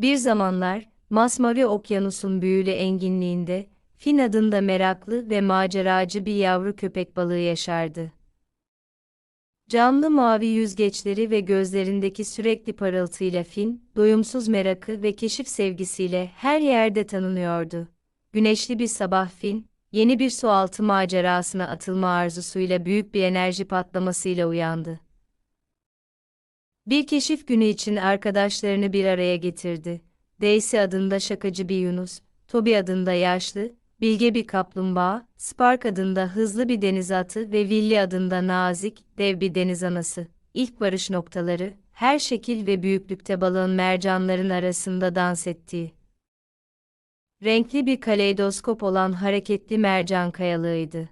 Bir zamanlar, Masmavi Okyanus'un büyülü enginliğinde, Fin adında meraklı ve maceracı bir yavru köpek balığı yaşardı. Canlı mavi yüzgeçleri ve gözlerindeki sürekli parıltıyla Fin, doyumsuz merakı ve keşif sevgisiyle her yerde tanınıyordu. Güneşli bir sabah Fin, yeni bir sualtı macerasına atılma arzusuyla büyük bir enerji patlamasıyla uyandı. Bir keşif günü için arkadaşlarını bir araya getirdi. Daisy adında şakacı bir Yunus, Toby adında yaşlı, bilge bir kaplumbağa, Spark adında hızlı bir deniz atı ve Willy adında nazik, dev bir deniz anası. İlk varış noktaları, her şekil ve büyüklükte balığın mercanların arasında dans ettiği. Renkli bir kaleidoskop olan hareketli mercan kayalığıydı.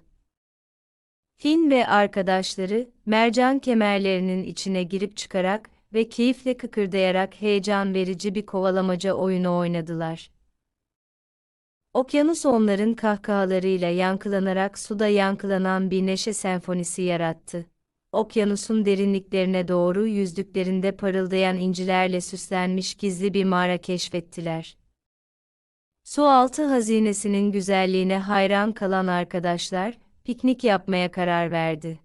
Fin ve arkadaşları, mercan kemerlerinin içine girip çıkarak ve keyifle kıkırdayarak heyecan verici bir kovalamaca oyunu oynadılar. Okyanus onların kahkahalarıyla yankılanarak suda yankılanan bir neşe senfonisi yarattı. Okyanusun derinliklerine doğru yüzdüklerinde parıldayan incilerle süslenmiş gizli bir mağara keşfettiler. Su altı hazinesinin güzelliğine hayran kalan arkadaşlar, piknik yapmaya karar verdi.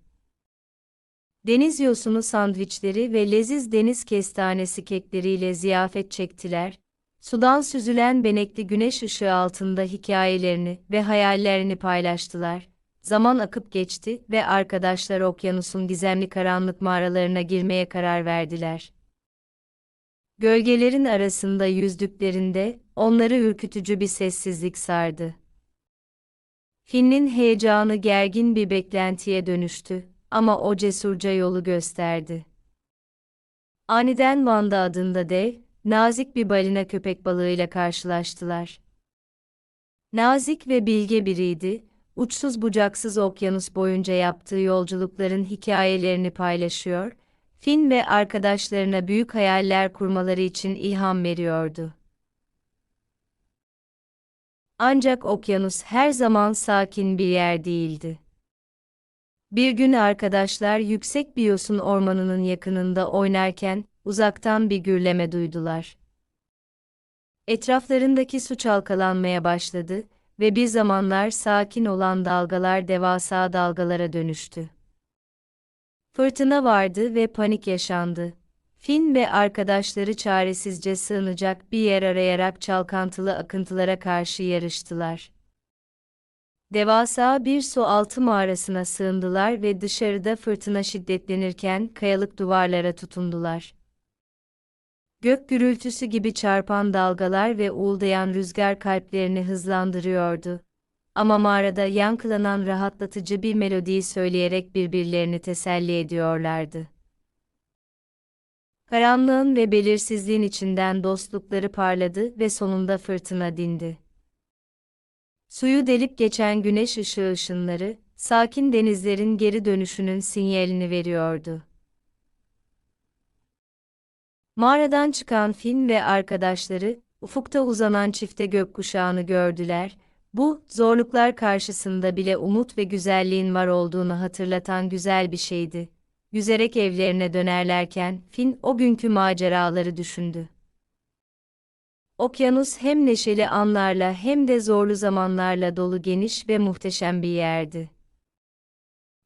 Deniz yosunu sandviçleri ve leziz deniz kestanesi kekleriyle ziyafet çektiler, sudan süzülen benekli güneş ışığı altında hikayelerini ve hayallerini paylaştılar. Zaman akıp geçti ve arkadaşlar okyanusun gizemli karanlık mağaralarına girmeye karar verdiler. Gölgelerin arasında yüzdüklerinde onları ürkütücü bir sessizlik sardı. Finn'in heyecanı gergin bir beklentiye dönüştü ama o cesurca yolu gösterdi. Aniden Wanda adında dev, nazik bir balina köpek balığıyla karşılaştılar. Nazik ve bilge biriydi, uçsuz bucaksız okyanus boyunca yaptığı yolculukların hikayelerini paylaşıyor, Finn ve arkadaşlarına büyük hayaller kurmaları için ilham veriyordu. Ancak okyanus her zaman sakin bir yer değildi. Bir gün arkadaşlar yüksek bir yosun ormanının yakınında oynarken uzaktan bir gürleme duydular. Etraflarındaki su çalkalanmaya başladı ve bir zamanlar sakin olan dalgalar devasa dalgalara dönüştü. Fırtına vardı ve panik yaşandı. Finn ve arkadaşları çaresizce sığınacak bir yer arayarak çalkantılı akıntılara karşı yarıştılar. Devasa bir su altı mağarasına sığındılar ve dışarıda fırtına şiddetlenirken kayalık duvarlara tutundular. Gök gürültüsü gibi çarpan dalgalar ve uğuldayan rüzgar kalplerini hızlandırıyordu. Ama mağarada yankılanan rahatlatıcı bir melodiyi söyleyerek birbirlerini teselli ediyorlardı. Karanlığın ve belirsizliğin içinden dostlukları parladı ve sonunda fırtına dindi. Suyu delip geçen güneş ışığı ışınları, sakin denizlerin geri dönüşünün sinyalini veriyordu. Mağaradan çıkan Fin ve arkadaşları, ufukta uzanan çifte gökkuşağını gördüler. Bu, zorluklar karşısında bile umut ve güzelliğin var olduğunu hatırlatan güzel bir şeydi. Yüzerek evlerine dönerlerken, Fin o günkü maceraları düşündü. Okyanus hem neşeli anlarla hem de zorlu zamanlarla dolu geniş ve muhteşem bir yerdi.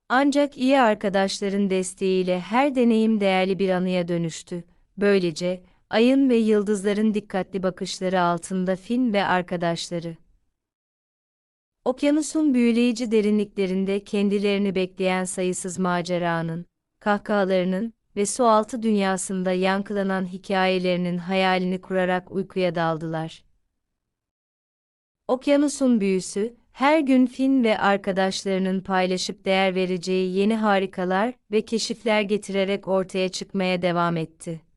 Ancak iyi arkadaşların desteğiyle her deneyim değerli bir anıya dönüştü. Böylece, ayın ve yıldızların dikkatli bakışları altında Fin ve arkadaşları. Okyanusun büyüleyici derinliklerinde kendilerini bekleyen sayısız maceranın, kahkahalarının ve sualtı dünyasında yankılanan hikayelerinin hayalini kurarak uykuya daldılar. Okyanusun büyüsü, her gün Fin ve arkadaşlarının paylaşıp değer vereceği yeni harikalar ve keşifler getirerek ortaya çıkmaya devam etti.